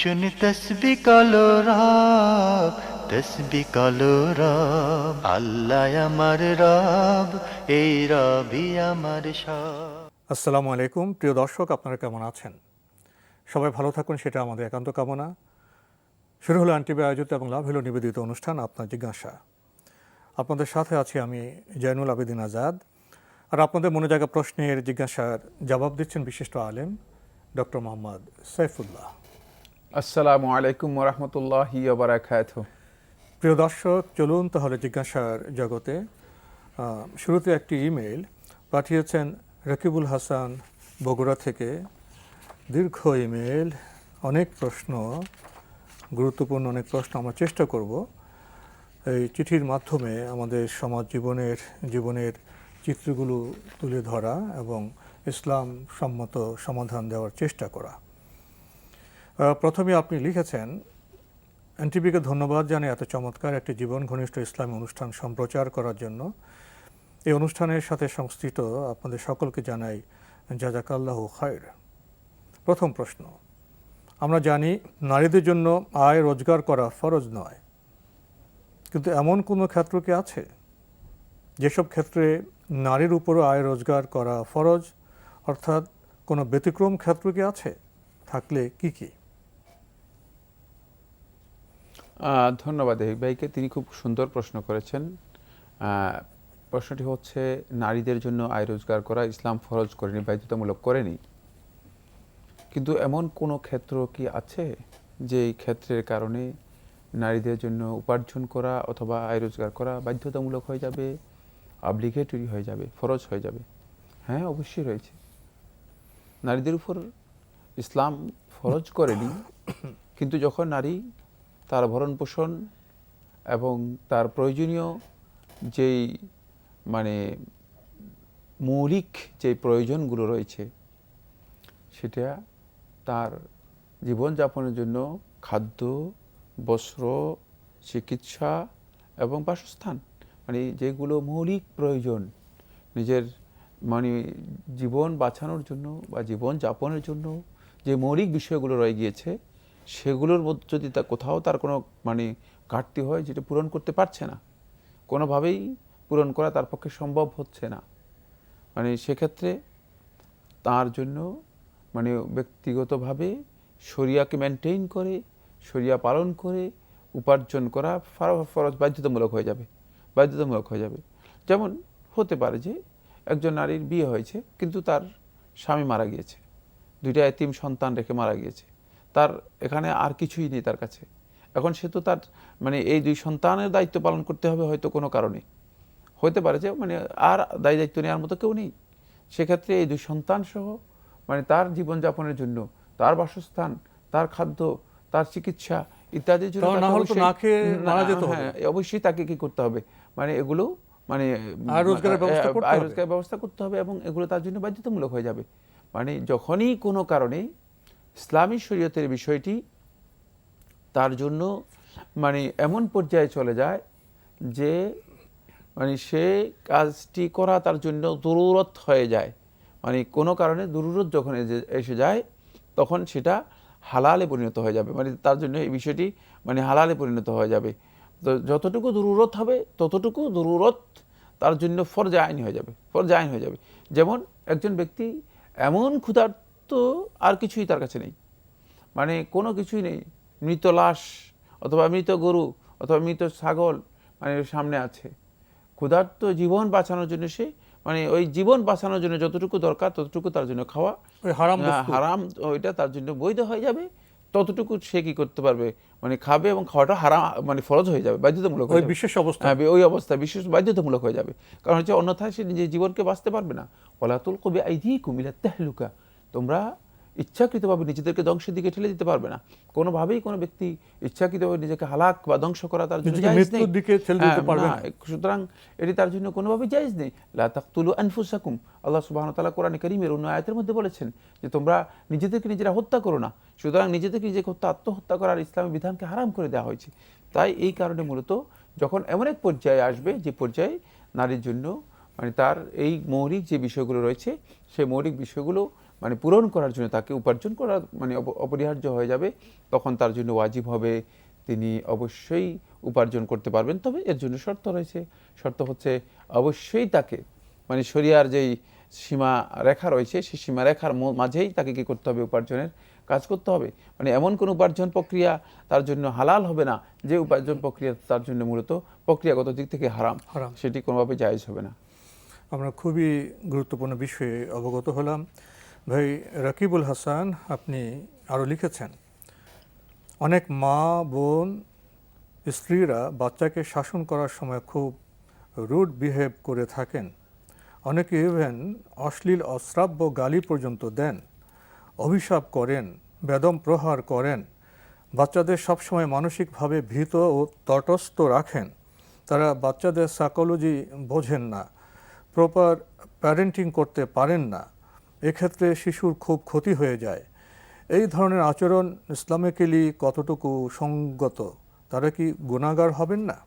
শুনি তসবি কলো রব তসবি কলো রব আল্লাহ আমার রব এই রবি আমার সব আসসালামু আলাইকুম, প্রিয় দর্শক, আপনারা কেমন আছেন? সবাই ভালো থাকুন, সেটা আমাদের একান্ত কামনা। শুরু হলো আন্টিবি আয়োজিত এবং লাভ হলো নিবেদিত অনুষ্ঠান, আপনার জিজ্ঞাসা। আপনাদের সাথে আছি আমি জয়নুল আবেদিন আজাদ। আর আপনাদের মনে জায়গা প্রশ্নের জিজ্ঞাসার জবাব দিচ্ছেন বিশিষ্ট আলেম ডক্টর মোহাম্মদ সাইফুল্লাহ। আসসালামু আলাইকুম ওরহমতুল্লাহি বারাকাত প্রিয় দর্শক, চলুন তাহলে জিজ্ঞাসার জগতে শুরুতে একটি ইমেল পাঠিয়েছেন রকিবুল হাসান বগুড়া থেকে। দীর্ঘ ইমেল অনেক প্রশ্ন, গুরুত্বপূর্ণ অনেক প্রশ্ন আমরা চেষ্টা করব। এই চিঠির মাধ্যমে আমাদের সমাজ জীবনের জীবনের চিত্রগুলো তুলে ধরা এবং ইসলাম সম্মত সমাধান দেওয়ার চেষ্টা করা। প্রথমে আপনি লিখেছেন এনটিভিকে ধন্যবাদ জানাই এত চমৎকার একটি জীবন ঘনিষ্ঠ ইসলামী অনুষ্ঠান সম্প্রচার করার জন্য। এই অনুষ্ঠানের সাথে সংশ্লিষ্ট আপনাদের সকলকে জানাই জাজাকাল্লাহ খায়ের প্রথম প্রশ্ন, আমরা জানি নারীদের জন্য আয় রোজগার করা ফরজ নয়। কিন্তু এমন কোনো ক্ষেত্র কি আছে? যেসব ক্ষেত্রে নারীর উপরও আয় রোজগার করা ফরজ, অর্থাৎ কোনো ব্যতিক্রম ক্ষেত্র কি আছে? থাকলে কি কী? ধন্যবাদ এই ভাইকে। তিনি খুব সুন্দর প্রশ্ন করেছেন। প্রশ্নটি হচ্ছে, নারীদের জন্য আয় রোজগার করা ইসলাম ফরজ করেনি, বাধ্যতামূলক করেনি। কিন্তু এমন কোনো ক্ষেত্র কি আছে যে ক্ষেত্রের কারণে নারীদের জন্য উপার্জন করা অথবা আয় রোজগার করা বাধ্যতামূলক হয়ে যাবে অব্লিগেটরি হয়ে যাবে, ফরজ হয়ে যাবে? হ্যাঁ অবশ্যই রয়েছে। নারীদের উপর ইসলাম ফরজ করেনি, কিন্তু যখন নারী তার ভরণ পোষণ এবং তার প্রয়োজনীয় যেই মানে মৌলিক যে প্রয়োজনগুলো রয়েছে, সেটা তার জীবনযাপনের জন্য খাদ্য, বস্ত্র, চিকিৎসা এবং বাসস্থান মানে যেগুলো মৌলিক প্রয়োজন নিজের মানে জীবন বাঁচানোর জন্য বা জীবন যাপনের জন্য যে মৌলিক বিষয়গুলো রয়ে গিয়েছে সেগুলোর মধ্যে যদি তা কোথাও তার কোনো মানে ঘাটতি হয় যেটা পূরণ করতে পারছে না, কোনোভাবেই পূরণ করা তার পক্ষে সম্ভব হচ্ছে না। মানে সেক্ষেত্রে তার জন্য মানে ব্যক্তিগতভাবে শরিয়াকে মেনটেন করে, শরিয়া পালন করে উপার্জন করা ফার- ফরজ, বাধ্যতামূলক হয়ে যাবে, বাধ্যতামূলক হয়ে যাবে। যেমন হতে পারে যে একজন নারীর বিয়ে হয়েছে, কিন্তু তার স্বামী মারা গিয়েছে। দুইটা এতিম সন্তান রেখে মারা গিয়েছে। তার এখানে আর কিছুই নেই তার কাছে। এখন সে তো তার মানে এই দুই সন্তানের দায়িত্ব পালন করতে হবে হয়তো কোনো কারণে। হতে পারে যে মানে আর দায় দায়িত্ব নেওয়ার মতো কেউ নেই। সেক্ষেত্রে এই দুই সন্তান সহ মানে তার জীবনযাপনের জন্য তার বাসস্থান তার খাদ্য তার চিকিৎসা ইত্যাদির জন্য অবশ্যই-। হ্যাঁ, অবশ্যই তাকে কি করতে হবে? মানে এগুলো মানে আয়। রোজগারের ব্যবস্থা করতে হবে এবং এগুলো তার জন্য বাধ্যতামূলক হয়ে যাবে। মানে যখনই কোনো কারণে ইসলামী শরীয়তের বিষয়টি তার জন্য মানে এমন পর্যায়ে চলে যায় যে মানে সে কাজটি করা তার জন্য দুরুরত হয়ে যায়। মানে কোনো কারণে দুরুরত যখন এসে- যায়, তখন সেটা হালালে পরিণত হয়ে যাবে। মানে তার জন্য এই বিষয়টি মানে হালালে পরিণত হয়ে যাবে। তো যতটুকু দুরুরত হবে, ততটুকু দুরুরত তার জন্য ফরজে আইন হয়ে যাবে, ফরজে আইন হয়ে যাবে। যেমন একজন ব্যক্তি এমন ক্ষুধার্ত আর কিছুই তার কাছে নেই। মানে কোনো কিছুই নেই। মৃত লাশ অথবা মৃত গরু অথবা মৃত ছাগল মানে সামনে আছে। ক্ষুধার্ত জীবন বাঁচানোর জন্য সে মানে ওই জীবন বাঁচানোর জন্য যতটুকু দরকার ততটুকু তার জন্য খাওয়া হারাম হারাম ওইটা তার জন্য বৈধ হয়ে যাবে। ততটুকু সে কি করতে পারবে? মানে খাবে এবং খাওয়াটা হারাম মানে ফরজ হয়ে যাবে বাধ্যতামূলক হয়ে ওই বিশেষ অবস্থা। হ্যাঁ ওই অবস্থা বিশেষ বাধ্যতামূলক হয়ে যাবে। কারণ হচ্ছে অন্যথায় সে নিজের জীবনকে বাঁচতে পারবে না। ওলাতুল কবি আইদি কুমিলা তেহলুকা। তোমরা ইচ্ছাকৃতভাবে নিজেদেরকে ধ্বংসের দিকে ঠেলে দিতে পারবে না। কোনোভাবেই কোনো ব্যক্তি ইচ্ছাকৃতভাবে নিজেকে হালাক বা ধ্বংস করা তার জন্য জায়েজ নেই। হ্যাঁ। সুতরাং এটি তার জন্য কোনোভাবেই জায়েজ নেই। লা তাকতুলু আনফুসাকুম। আল্লাহ সুবহানাহু ওয়া তাআলা কোরআনে কারীমের অন্য আয়াতের মধ্যে বলেছেন যে তোমরা নিজেদেরকে নিজেরা হত্যা করো না। সুতরাং নিজেদেরকে নিজেকে হত্যা আত্মহত্যা করার ইসলামী বিধানকে হারাম করে দেওয়া হয়েছে। তাই এই কারণে মূলত যখন এমন এক পর্যায়ে আসবে যে পর্যায়ে নারীর জন্য মানে তার এই মৌলিক যে বিষয়গুলো রয়েছে সেই মৌলিক বিষয়গুলো মানে পূরণ করার জন্য তাকে উপার্জন করা মানে অপ- অপরিহার্য হয়ে যাবে তখন তার জন্য ওয়াজিব হবে তিনি অবশ্যই উপার্জন করতে পারবেন। তবে এর জন্য শর্ত রয়েছে। শর্ত হচ্ছে অবশ্যই তাকে মানে শরিয়ার যেই সীমা রেখা রয়েছে সেই সীমা রেখার মাঝেই তাকে কী করতে হবে? উপার্জনের কাজ করতে হবে। মানে এমন কোন উপার্জন প্রক্রিয়া তার জন্য হালাল হবে না যে উপার্জন প্রক্রিয়া তার জন্য মূলত প্রক্রিয়াগত দিক থেকে হারাম। হারাম। সেটি কোনোভাবে জায়জ হবে না। আমরা খুবই গুরুত্বপূর্ণ বিষয়ে অবগত হলাম। ভাই রাকিবুল হাসান, আপনি আরও লিখেছেন, অনেক মা, বোন, স্ত্রীরা বাচ্চাকে শাসন করার সময় খুব রুড বিহেভ করে থাকেন। অনেকে ইভেন অশ্লীল, অশ্রাব্য গালি পর্যন্ত দেন, অভিশাপ করেন, বেদম প্রহার করেন। বাচ্চাদের সবসময় মানসিকভাবে ভীত ও তটস্থ রাখেন। তারা বাচ্চাদের সাইকোলজি বোঝেন না প্রপার প্যারেন্টিং করতে পারেন না। এক্ষেত্রে শিশুর খুব ক্ষতি হয়ে যায়। এই ধরনের আচরণ ইসলামিক্যালি কতটুকু সঙ্গত তারা কি গুণাগার হবেন না?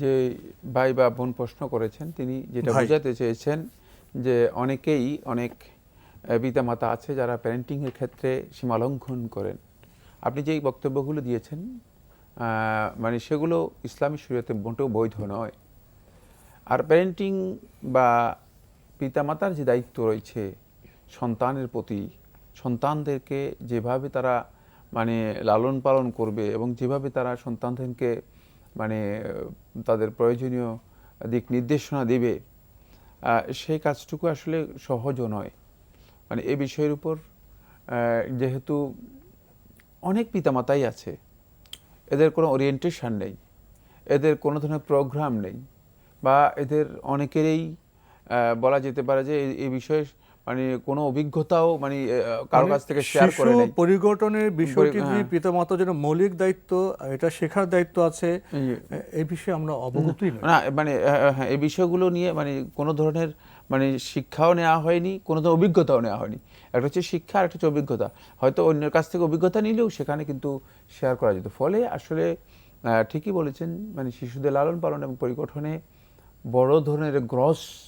যে ভাই বা বোন প্রশ্ন করেছেন তিনি যেটা বোঝাতে চেয়েছেন যে অনেকেই অনেক পিতা মাতা আছে যারা প্যারেন্টিংয়ের ক্ষেত্রে সীমা লঙ্ঘন করেন। আপনি যেই বক্তব্যগুলো দিয়েছেন মানে সেগুলো ইসলামী শরীয়তে মোটেও বৈধ নয়। আর প্যারেন্টিং বা পিতামাতার যে দায়িত্ব রয়েছে, সন্তানের প্রতি, সন্তানদেরকে যেভাবে তারা মানে লালন পালন করবে এবং যেভাবে তারা সন্তানদেরকে মানে তাদের প্রয়োজনীয় দিক নির্দেশনা দেবে সেই কাজটুকু আসলে সহজও নয়। মানে এই বিষয়ের উপর যেহেতু অনেক পিতামাতাই আছে, এদের কোনো ওরিয়েন্টেশন নেই, এদের কোনো ধরনের প্রোগ্রাম নেই, বা এদের অনেকেরই বলা যেতে পারে যে এই- বিষয়ে মানে কোনো অভিজ্ঞতাও মানে কারও কাছ থেকে শেয়ার করে নেই। পরিগঠনের বিষয়টি যে হ্যাঁ। পিতামাতা যেন মৌলিক দায়িত্ব এটা শেখার দায়িত্ব আছে এই- বিষয়ে আমরা অবগতই না মানে হ্যাঁ এই বিষয়গুলো নিয়ে মানে কোনো ধরনের মানে শিক্ষাও নেওয়া হয়নি কোনো ধরনের অভিজ্ঞতাও নেওয়া হয়নি। একটা হচ্ছে শিক্ষা আর একটা হচ্ছে অভিজ্ঞতা। হয়তো অন্যের কাছ থেকে অভিজ্ঞতা নিলেও সেখানে কিন্তু শেয়ার করা যেত। ফলে আসলে ঠিকই বলেছেন মানে শিশুদের লালন পালন এবং পরিগঠনে বড় ধরনের গ্রস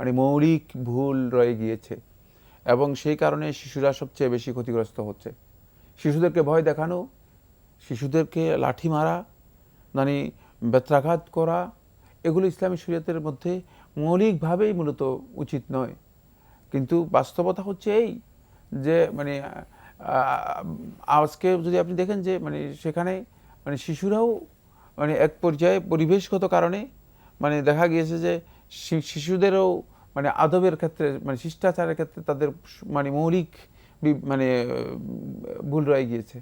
মানে মৌলিক ভুল রয়ে গিয়েছে। এবং সেই কারণে শিশুরা সবচেয়ে বেশি ক্ষতিগ্রস্ত হচ্ছে। শিশুদেরকে ভয় দেখানো, শিশুদেরকে লাঠি মারা মানে বেত্রাঘাত করা, এগুলো ইসলামী শরীয়তের মধ্যে মৌলিকভাবেই মূলত উচিত নয়। কিন্তু বাস্তবতা হচ্ছে এই যে মানে আজকে যদি আপনি দেখেন যে মানে সেখানে মানে শিশুরাও মানে এক পর্যায়ে পরিবেশগত কারণে মানে দেখা গিয়েছে যে শিশুদেরও মানে আদবের ক্ষেত্রে মানে শিষ্টাচারের ক্ষেত্রে তাদের মানে মৌলিক মানে ভুল রয়ে গিয়েছে।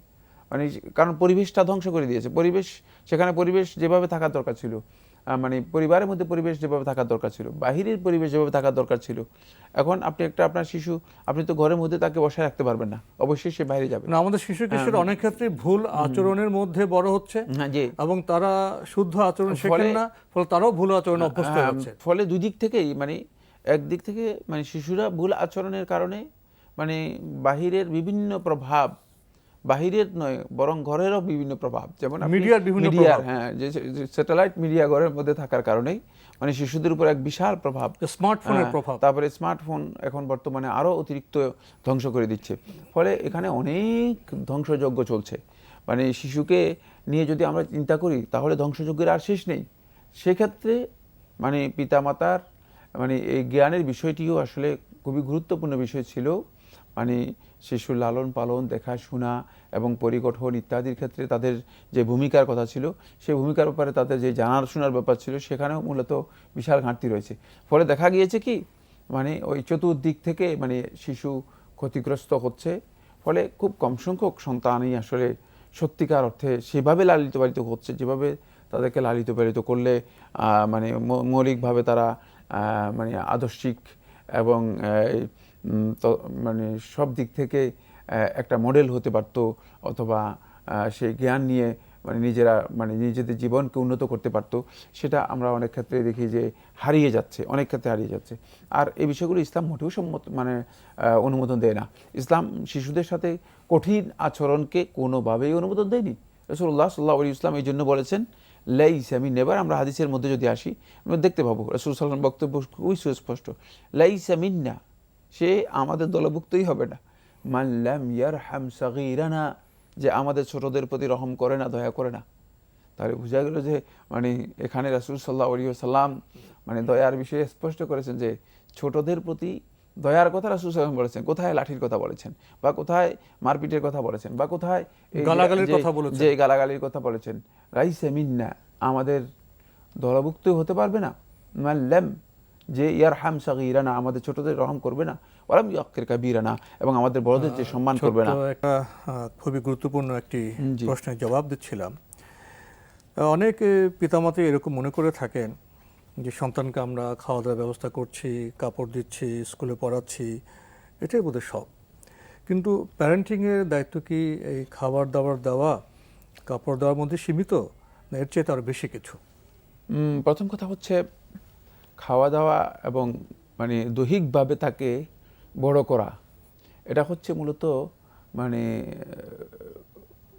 মানে কারণ পরিবেশটা ধ্বংস করে দিয়েছে। পরিবেশ সেখানে পরিবেশ যেভাবে থাকার দরকার ছিল মানে পরিবারের মধ্যে পরিবেশ যেভাবে থাকার দরকার ছিল বাহিরের পরিবেশ যেভাবে থাকার দরকার ছিল এখন আপনি একটা আপনার শিশু আপনি তো ঘরের মধ্যে তাকে বসায় রাখতে পারবেন না। অবশ্যই সে বাইরে যাবে। না আমাদের শিশু কিশোর অনেক ক্ষেত্রে ভুল আচরণের মধ্যে বড় হচ্ছে হ্যাঁ এবং তারা শুদ্ধ আচরণ শেখেন না ফলে তারাও ভুল আচরণ অভ্যস্ত হয়ে হ্যাঁ, ফলে দুই দিক থেকেই মানে একদিক থেকে মানে শিশুরা ভুল আচরণের কারণে মানে বাহিরের বিভিন্ন প্রভাব বাহিরের নয় বরং ঘরেরও বিভিন্ন প্রভাব। যেমন মিডিয়ার বিভিন্ন মিডিয়ার। হ্যাঁ যে স্যাটেলাইট মিডিয়া ঘরের মধ্যে থাকার কারণেই মানে শিশুদের উপর এক বিশাল প্রভাব স্মার্টফোনের হ্যাঁ, প্রভাব। তারপরে স্মার্টফোন এখন বর্তমানে আরও অতিরিক্ত ধ্বংস করে দিচ্ছে। ফলে এখানে অনেক ধ্বংসযজ্ঞ চলছে। মানে শিশুকে নিয়ে যদি আমরা চিন্তা করি তাহলে ধ্বংসযজ্ঞের আর শেষ নেই। সেক্ষেত্রে মানে পিতামাতার মানে এই জ্ঞানের বিষয়টিও আসলে খুবই গুরুত্বপূর্ণ বিষয় ছিল। মানে শিশুর লালন পালন, দেখাশোনা এবং পরিগঠন ইত্যাদির ক্ষেত্রে তাদের যে ভূমিকার কথা ছিল, সেই ভূমিকার ব্যাপারে তাদের যে জানার শোনার ব্যাপার ছিল, সেখানেও মূলত বিশাল ঘাটতি রয়েছে। ফলে দেখা গিয়েছে কি মানে ওই চতুর্দিক থেকে মানে শিশু ক্ষতিগ্রস্ত হচ্ছে, ফলে খুব কম সংখ্যক সন্তানই আসলে সত্যিকার অর্থে সেভাবে লালিত পালিত হচ্ছে, যেভাবে তাদেরকে লালিত পালিত করলে মানে মৌলিকভাবে তারা মানে আদর্শিক এবং মানে সব দিক থেকে একটা মডেল হতে পারতো অথবা সেই জ্ঞান নিয়ে মানে নিজেরা মানে নিজেদের জীবনকে উন্নত করতে পারতো, সেটা আমরা অনেক ক্ষেত্রে দেখি যে হারিয়ে যাচ্ছে, অনেক ক্ষেত্রে হারিয়ে যাচ্ছে। আর এই বিষয়গুলো ইসলাম মোটেও সম্মত মানে অনুমোদন দেয় না। ইসলাম শিশুদের সাথে কঠিন আচরণকে কোনোভাবেই অনুমোদন দেয়নি। রসুল্লাহ সাল্লাহ আলী ইসলাম এই জন্য বলেছেন লাইস আমি নেবার, আমরা হাদিসের মধ্যে যদি আসি, আমরা দেখতে পাবো, রসুল সাল্লাম বক্তব্য খুবই সুস্পষ্ট। লাইস মিন্না, সে আমাদের দলভুক্তই হবে না। মাল্লাম ইয়ার হাম সাগিরানা, যে আমাদের ছোটদের প্রতি রহম করে না, দয়া করে না। তাহলে বোঝা গেল যে মানে এখানে রাসুল সাল্লাহ সাল্লাম মানে দয়ার বিষয়ে স্পষ্ট করেছেন যে, ছোটদের প্রতি দয়ার কথা রাসুল সাল্লাম বলেছেন কোথায় লাঠির কথা বলেছেন বা কোথায় মারপিটের কথা বলেছেন বা কোথায় গালাগালির কথা বলেছেন। যে গালাগালির কথা বলেছেন রাইসে মিন্না আমাদের দলভুক্ত হতে পারবে না। মাল্লাম যে ইয়ার হাম সাগিরানা আমাদের ছোটদের রহম করবে না। ওরাম ইয়াক্কের কাবিরানা এবং আমাদের বড়দের যে সম্মান করবে না। একটা খুবই গুরুত্বপূর্ণ একটি প্রশ্নের জবাব দিচ্ছিলাম। অনেক পিতামাতা এরকম মনে করে থাকেন যে সন্তানকে আমরা খাওয়া দাওয়ার ব্যবস্থা করছি, কাপড় দিচ্ছি, স্কুলে পড়াচ্ছি, এটাই বোধহয় সব। কিন্তু প্যারেন্টিংয়ের দায়িত্ব কি এই খাবার দাবার দেওয়া, কাপড় দেওয়ার মধ্যে সীমিত, না এর চেয়ে আরও বেশি কিছু? প্রথম কথা হচ্ছে খাওয়া দাওয়া এবং মানে দৈহিকভাবে তাকে বড় করা। এটা হচ্ছে মূলত মানে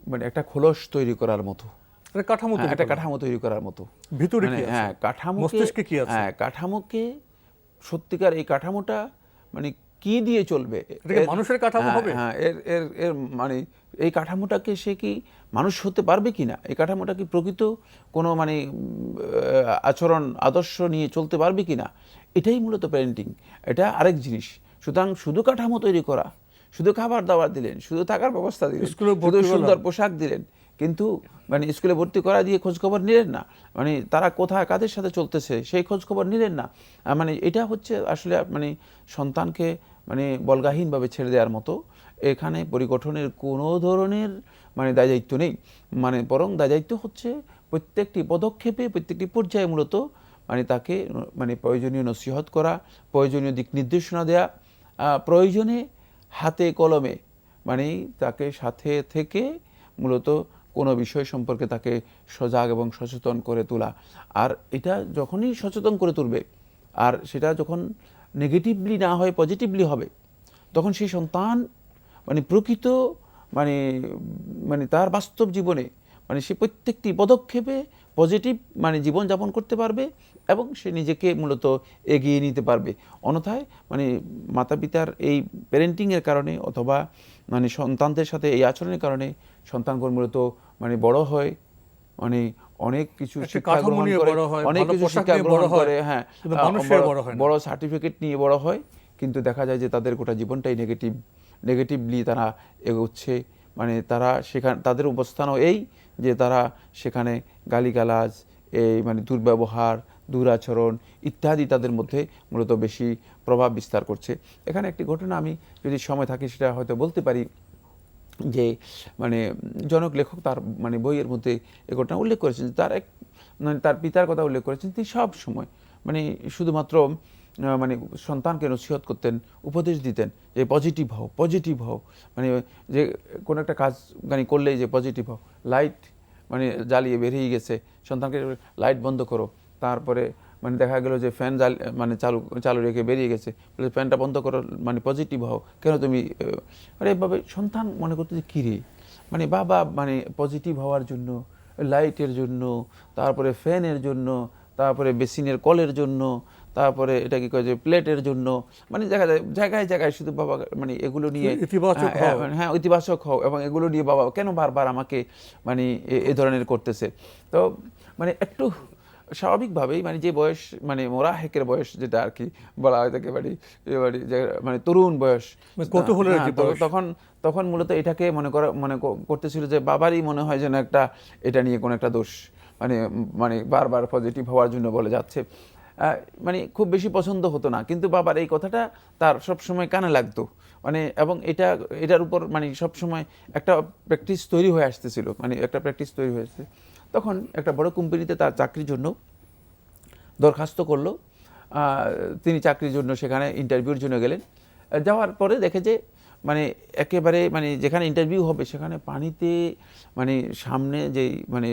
মানে একটা খোলস তৈরি করার মতো। কাঠামো হ্যাঁ, একটা। কাঠামো তৈরি করার মতো ভিতরে মানে কি? হ্যাঁ কাঠামোকে মস্তিষ্কে কি আছে? হ্যাঁ কাঠামোকে সত্যিকার এই কাঠামোটা মানে কি দিয়ে চলবে কি মানুষের কাঠামো হ্যাঁ, হবে? হ্যাঁ এর এর এর মানে এই কাঠামোটাকে সে কি মানুষ হতে পারবে কিনা এই কাঠামোটা কি প্রকৃত কোনো মানে আচরণ আদর্শ নিয়ে চলতে পারবে কিনা এটাই মূলত প্যারেন্টিং এটা আরেক জিনিস সুতরাং শুধু কাঠামো তৈরি করা শুধু খাবার দাবার দিলেন শুধু থাকার ব্যবস্থা দিলেন শুধু সুন্দর পোশাক দিলেন কিন্তু মানে স্কুলে ভর্তি করা দিয়ে খোঁজখবর নিলেন না। মানে তারা কোথায় কাদের সাথে চলতেছে সেই খোঁজখবর নিলেন না। মানে এটা হচ্ছে আসলে মানে সন্তানকে মানে বলগাহীনভাবে ছেড়ে দেওয়ার মতো। এখানে পরিগঠনের কোনো ধরনের মানে দায় দায়িত্ব নেই। মানে বরং দায় দায়িত্ব হচ্ছে প্রত্যেকটি পদক্ষেপে, প্রত্যেকটি পর্যায়ে মূলত মানে তাকে মানে প্রয়োজনীয় নসিহত করা, প্রয়োজনীয় দিক নির্দেশনা দেয়া প্রয়োজনে হাতে কলমে মানে তাকে সাথে থেকে মূলত কোনো বিষয় সম্পর্কে তাকে সজাগ এবং সচেতন করে তোলা। আর এটা যখনই সচেতন করে তুলবে, আর সেটা যখন নেগেটিভলি না হয় পজিটিভলি হবে, তখন সেই সন্তান মানে প্রকৃত মানে মানে তার বাস্তব জীবনে মানে সে প্রত্যেকটি পদক্ষেপে পজিটিভ মানে জীবনযাপন করতে পারবে এবং সে নিজেকে মূলত এগিয়ে নিতে পারবে। অন্যথায় মানে মাতা পিতার এই প্যারেন্টিংয়ের কারণে অথবা মানে সন্তানদের সাথে এই আচরণের কারণে সন্তানগণ মূলত মানে বড় হয় মানে অনেক কিছু শিক্ষা গ্রহণ করে অনেক কিছু শিক্ষা গ্রহণ করে হ্যাঁ বড়- সার্টিফিকেট নিয়ে বড় হয় কিন্তু দেখা যায় যে তাদের গোটা জীবনটাই নেগেটিভ নেগেটিভলি তারা এগোচ্ছে মানে তারা সেখানে তাদের অবস্থানও এই যে তারা সেখানে গালিগালাজ, এই মানে দুর্ব্যবহার, দুরাচরণ ইত্যাদি তাদের মধ্যে মূলত বেশি প্রভাব বিস্তার করছে। এখানে একটি ঘটনা আমি যদি সময় থাকে সেটা হয়তো বলতে পারি যে মানে জনক লেখক তার মানে বইয়ের মধ্যে এ ঘটনা উল্লেখ করেছেন তার এক মানে তার পিতার কথা উল্লেখ করেছেন তিনি সব সময় মানে শুধুমাত্র মানে সন্তানকে নসিহত করতেন, উপদেশ দিতেন যে পজিটিভ হও পজিটিভ হও। মানে যে কোনো একটা কাজ মানে করলেই যে পজিটিভ হও। লাইট মানে জ্বালিয়ে বেরিয়ে গেছে, সন্তানকে লাইট বন্ধ করো। তারপরে মানে দেখা গেল যে ফ্যান জাল মানে চালু চালু রেখে বেরিয়ে গেছে। বলে ফ্যানটা বন্ধ করো মানে পজিটিভ হও। কেন তুমি মানে এভাবে সন্তান মনে করতে যে কী রে মানে বাবা মানে পজিটিভ হওয়ার জন্য লাইটের জন্য, তারপরে ফ্যানের জন্য, তারপরে বেসিনের কলের জন্য তারপরে এটা কি কয় যে প্লেটের জন্য মানে দেখা যায় জায়গায় জায়গায় শুধু বাবা মানে এগুলো নিয়ে ইতিবাচক হ্যাঁ। হ্যাঁ, ইতিবাচক হও এবং এগুলো নিয়ে বাবা কেন বারবার আমাকে মানে এ- ধরনের করতেছে তো মানে একটু স্বাভাবিকভাবেই মানে যে বয়স মানে মোরা হেকের বয়স যেটা আর কি বলা হয় তাকে মানে এবারে মানে তরুণ বয়স মানে হ্যাঁ, বয়স। তখন তখন মূলত এটাকে মনে করা মনে করতেছিল যে বাবারই মনে হয় যেন একটা এটা নিয়ে কোনো একটা দোষ মানে মানে বারবার পজিটিভ হওয়ার জন্য বলে যাচ্ছে মানে খুব বেশি পছন্দ হতো না। কিন্তু বাবার এই কথাটা তার সব সময় কানে লাগতো। মানে এবং এটা, এটার উপর মানে সব সময় একটা প্র্যাকটিস তৈরি হয়ে আসতেছিল। মানে একটা প্র্যাকটিস তৈরি হয়েছে তখন একটা বড় কোম্পানিতে তার চাকরির জন্য দরখাস্ত করল। তিনি চাকরির জন্য সেখানে ইন্টারভিউর জন্য গেলেন। যাওয়ার পরে দেখে যে মানে একেবারে মানে যেখানে ইন্টারভিউ হবে সেখানে পানিতে মানে সামনে যেই মানে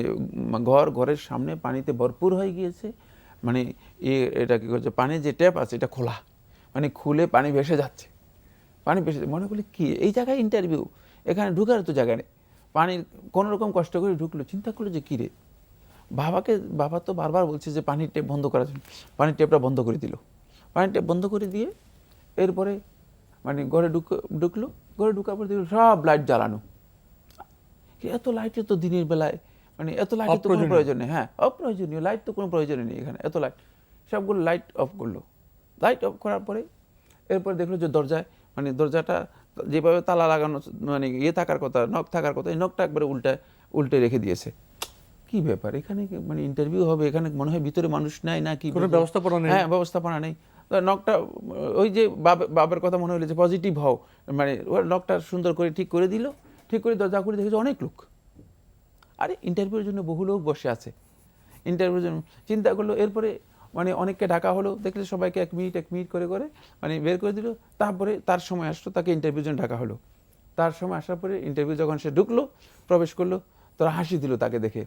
ঘর, ঘরের সামনে পানিতে ভরপুর হয়ে গিয়েছে। মানে এ এটা কি করছে? পানির যে ট্যাপ আছে এটা খোলা। মানে খুলে পানি ভেসে যাচ্ছে। পানি ভেসে মনে করলে কি? এই জায়গায় ইন্টারভিউ এখানে ঢুকার তো জায়গা নেই। পানির কোনো রকম কষ্ট করে ঢুকলো চিন্তা করল যে কী রে? বাবাকে বাবা তো বারবার বলছে যে পানির টেপ বন্ধ করার জন্য। পানির টেপটা বন্ধ করে দিল। পানির টেপ বন্ধ করে দিয়ে এরপরে মানে ঘরে ঢুক ঢুকলো। ঘরে ঢুকার পরে দেখল সব লাইট জ্বালানো। এত লাইটের তো দিনের বেলায় মানে এত লাইটের তো কোনো প্রয়োজন নেই। হ্যাঁ অপ্রয়োজনীয়। লাইট তো কোনো প্রয়োজন নেই এখানে। এত লাইট সবগুলো লাইট অফ করল। লাইট অফ করার পরে এরপর দেখল যে দরজায় মানে দরজাটা যেভাবে তালা লাগানো মানে ইয়ে থাকার কথা নখ থাকার কথা এই নখটা একবারে উল্টে উল্টে রেখে দিয়েছে। কি ব্যাপার? এখানে মানে ইন্টারভিউ হবে এখানে মনে হয় ভিতরে মানুষ নাই না কি কোনো ব্যবস্থাপনা নেই? হ্যাঁ ব্যবস্থাপনা নেই। নখটা ওই যে বাব- বাবার কথা মনে হলো যে পজিটিভ হও। মানে ওর নখটা সুন্দর করে ঠিক করে দিল। ঠিক করে দরজা করে দেখেছে অনেক লোক। আরে ইন্টারভিউর জন্য বহু লোক বসে আছে। ইন্টারভিউর জন্য চিন্তা করল এরপরে মানে অনেককে ডাকা হলো দেখলে সবাইকে এক মিনিট এক মিনিট করে করে মানে বের করে দিল। তারপরে তার সময় আসলো তাকে ইন্টারভিউর জন্য ডাকা হলো। তার সময় আসার পরে ইন্টারভিউ যখন সে ঢুকলো প্রবেশ করল তারা হাসি দিল তাকে দেখে।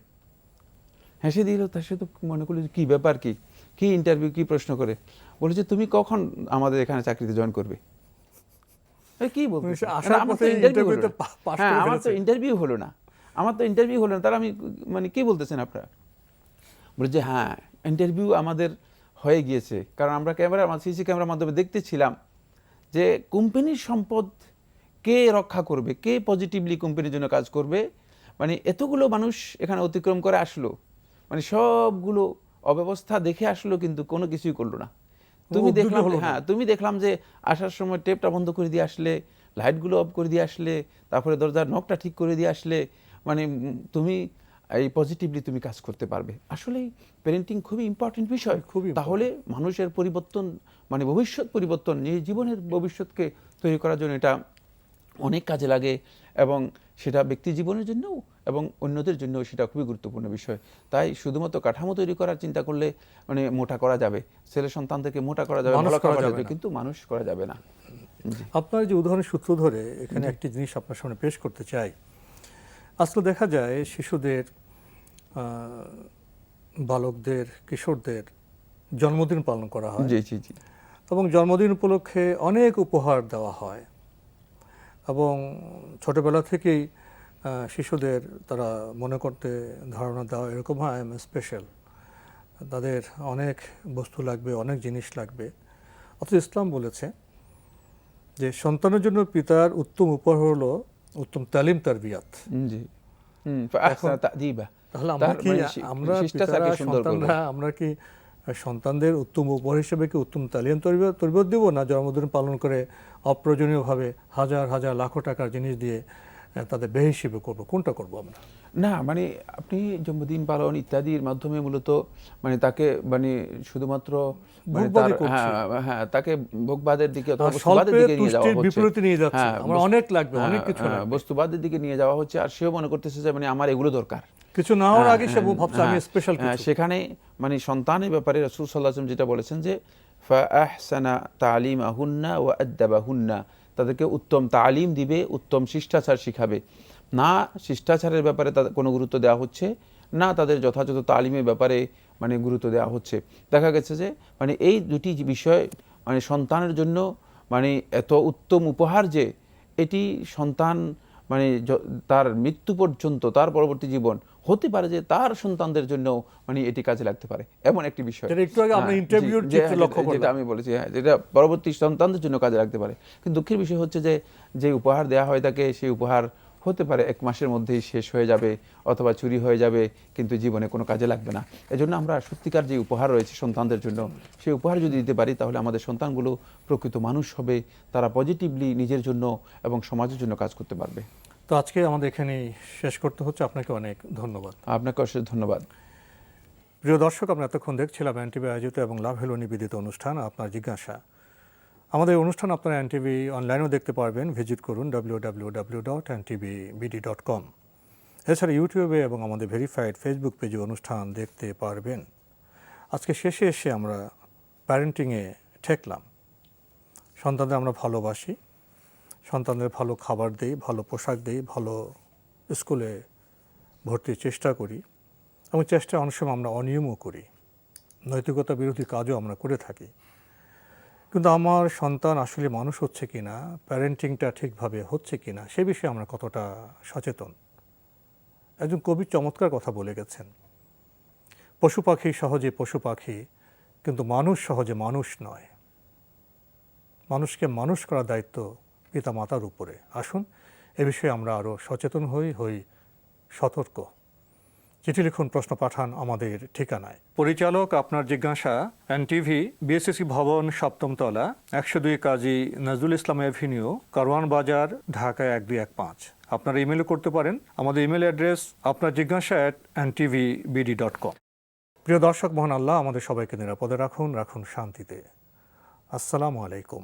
হেসে দিল তার সে তো মনে করল যে কী ব্যাপার কি? কি ইন্টারভিউ কি প্রশ্ন করে? বলেছে তুমি কখন আমাদের এখানে চাকরিতে জয়েন করবে? কি বলব? হ্যাঁ আমার তো ইন্টারভিউ হলো না। আমার তো ইন্টারভিউ হলো না। তাহলে আমি মানে কি বলতেছেন আপনারা? বলে যে হ্যাঁ ইন্টারভিউ আমাদের হয়ে গিয়েছে। কারণ আমরা ক্যামেরা সিসি ক্যামেরার মাধ্যমে দেখতেছিলাম যে কোম্পানির সম্পদ কে রক্ষা করবে কে পজিটিভলি কোম্পানির জন্য কাজ করবে। মানে এতগুলো মানুষ এখানে অতিক্রম করে আসলো। মানে সবগুলো অব্যবস্থা দেখে আসলো কিন্তু কোনো কিছুই করল না। তুমি দেখলাম হ্যাঁ তুমি দেখলাম যে আসার সময় টেপটা বন্ধ করে দিয়ে আসলে লাইটগুলো অফ করে দিয়ে আসলে তারপরে দরজার নখটা ঠিক করে দিয়ে আসলে মানে তুমি এই পজিটিভলি তুমি কাজ করতে পারবে। আসলে প্যারেন্টিং খুবই ইম্পর্টেন্ট বিষয়। খুবই তাহলে মানুষের পরিবর্তন মানে ভবিষ্যৎ পরিবর্তন নিজ জীবনের ভবিষ্যৎকে তৈরি করার জন্য এটা অনেক কাজে লাগে এবং সেটা ব্যক্তি জীবনের জন্যও এবং অন্যদের জন্যও সেটা খুবই গুরুত্বপূর্ণ বিষয়। তাই শুধুমাত্র কাঠামো তৈরি করার চিন্তা করলে মানে মোটা করা যাবে। ছেলে সন্তানদেরকে মোটা করা যাবে ভালো করা যাবে কিন্তু মানুষ করা যাবে না। আপনার যে উদাহরণের সূত্র ধরে এখানে একটি জিনিস আপনার সামনে পেশ করতে চাই। আজকে দেখা যায় শিশুদের বালকদের কিশোরদের জন্মদিন পালন করা হয়। জি জি জি। এবং জন্মদিন উপলক্ষে অনেক উপহার দেওয়া হয়। এবং ছোটবেলা থেকেই শিশুদের তারা মনে করতে ধারণা দেওয়া এরকম হয় আই এম স্পেশাল। তাদের অনেক বস্তু লাগবে অনেক জিনিস লাগবে। অথচ ইসলাম বলেছে যে সন্তানের জন্য পিতার উত্তম উপহার হলো উত্তম তালিম জি। হুম ফাহসানা তা'দীবা। তাহলে আমরা কি মানে আমরা পিতারা সন্তানরা আমরা কি সন্তানদের উত্তম উপহার হিসেবে কি উত্তম তালিম তরবিয়ত তরবিয়ত দিব না জন্মদিন পালন করে অপ্রয়োজনীয়ভাবে হাজার হাজার লাখো টাকার জিনিস দিয়ে তাদের বে হিসেবে করব? কোনটা করব আমরা? না মানে আপনি জন্মদিন পালন ইত্যাদির মাধ্যমে মূলত মানে তাকে মানে শুধুমাত্র মানে। হ্যাঁ হ্যাঁ তাকে ভোগবাদের দিকে অথবা দিকে নিয়ে যাওয়া হচ্ছে। বিপরীতে নিয়ে যাচ্ছে। হ্যাঁ, আমার অনেক লাগবে, অনেক হ্যাঁ, কিছু বস্তুবাদের দিকে নিয়ে যাওয়া হচ্ছে আর সেও মনে করতেছে যে মানে আমার এগুলো দরকার। কিছু না হওয়ার হ্যাঁ, আগে সে হ্যাঁ, ভাবছে আমি স্পেশাল হ্যাঁ, কিছু। সেখানে মানে সন্তানের ব্যাপারে রাসূল রসুল সাল্লাহ যেটা বলেছেন যে ফাহসানা তালিম আহুন্না ও আদাবাহুন্না তাদেরকে উত্তম তালিম দিবে উত্তম শিষ্টাচার শিখাবে। না শিষ্টাচারের ব্যাপারে তাদের কোনো গুরুত্ব দেওয়া হচ্ছে না তাদের যথাযথ তালিমের ব্যাপারে মানে গুরুত্ব দেওয়া হচ্ছে। দেখা গেছে যে মানে এই দুটি বিষয় মানে সন্তানের জন্য মানে এত উত্তম উপহার যে এটি সন্তান মানে তার মৃত্যু পর্যন্ত তার পরবর্তী জীবন হতে পারে যে তার সন্তানদের জন্য মানে এটি কাজে লাগতে পারে। এমন একটি বিষয়। একটু আগে আমরা হ্যাঁ, interview-র জি, লক্ষ্য যেটা আমি বলেছি হ্যাঁ যেটা পরবর্তী সন্তানদের জন্য কাজে লাগতে পারে। কিন্তু দুঃখের বিষয় হচ্ছে যে যে উপহার দেওয়া হয় তাকে সেই উপহার হতে পারে এক মাসের মধ্যেই শেষ হয়ে যাবে অথবা চুরি হয়ে যাবে কিন্তু জীবনে কোনো কাজে লাগবে না। এজন্য আমরা সত্যিকার যে উপহার রয়েছে সন্তানদের জন্য সেই উপহার যদি দিতে পারি তাহলে আমাদের সন্তানগুলো প্রকৃত মানুষ হবে তারা পজিটিভলি নিজের জন্য এবং সমাজের জন্য কাজ করতে পারবে। তো আজকে আমাদের এখানেই শেষ করতে হচ্ছে। আপনাকে অনেক ধন্যবাদ। আপনাকে অশেষ ধন্যবাদ। প্রিয় দর্শক আমরা এতক্ষণ দেখছিলাম এনটিভি আয়োজিত এবং লাভ হেলো নিবেদিত অনুষ্ঠান আপনার জিজ্ঞাসা। আমাদের অনুষ্ঠান আপনারা এনটিভি অনলাইনেও দেখতে পারবেন। ভিজিট করুন W W W dot NTV BD dot com এছাড়া ইউটিউবে এবং আমাদের ভেরিফাইড ফেসবুক পেজে অনুষ্ঠান দেখতে পারবেন। আজকে শেষে এসে আমরা প্যারেন্টিংয়ে ঠেকলাম। সন্তানদের আমরা ভালোবাসি। সন্তানদের ভালো খাবার দিই, ভালো পোশাক দিই, ভালো স্কুলে ভর্তির চেষ্টা করি এবং চেষ্টা অনেক সময় আমরা অনিয়মও করি। নৈতিকতা বিরোধী কাজও আমরা করে থাকি। কিন্তু আমার সন্তান আসলে মানুষ হচ্ছে কি না প্যারেন্টিংটা ঠিকভাবে হচ্ছে কি না সে বিষয়ে আমরা কতটা সচেতন? একজন কবি চমৎকার কথা বলে গেছেন। পশু পাখি সহজে পশু পাখি, কিন্তু মানুষ সহজে মানুষ নয়। মানুষকে মানুষ করার দায়িত্ব পিতা মাতার উপরে। আসুন এ বিষয়ে আমরা আরও সচেতন হই হই সতর্ক। চিঠি লিখুন প্রশ্ন পাঠান আমাদের ঠিকানায়। পরিচালক আপনার জিজ্ঞাসা এন টিভি বিএসসি ভবন সপ্তমতলা একশো দুই কাজী নজরুল ইসলাম এভিনিউ কারওয়ান বাজার ঢাকা এক দুই এক পাঁচ আপনারা ইমেলও করতে পারেন। আমাদের ইমেল অ্যাড্রেস আপনার জিজ্ঞাসা at N TV BD dot com প্রিয় দর্শক মহান আল্লাহ আমাদের সবাইকে নিরাপদে রাখুন রাখুন শান্তিতে। আসসালামু আলাইকুম।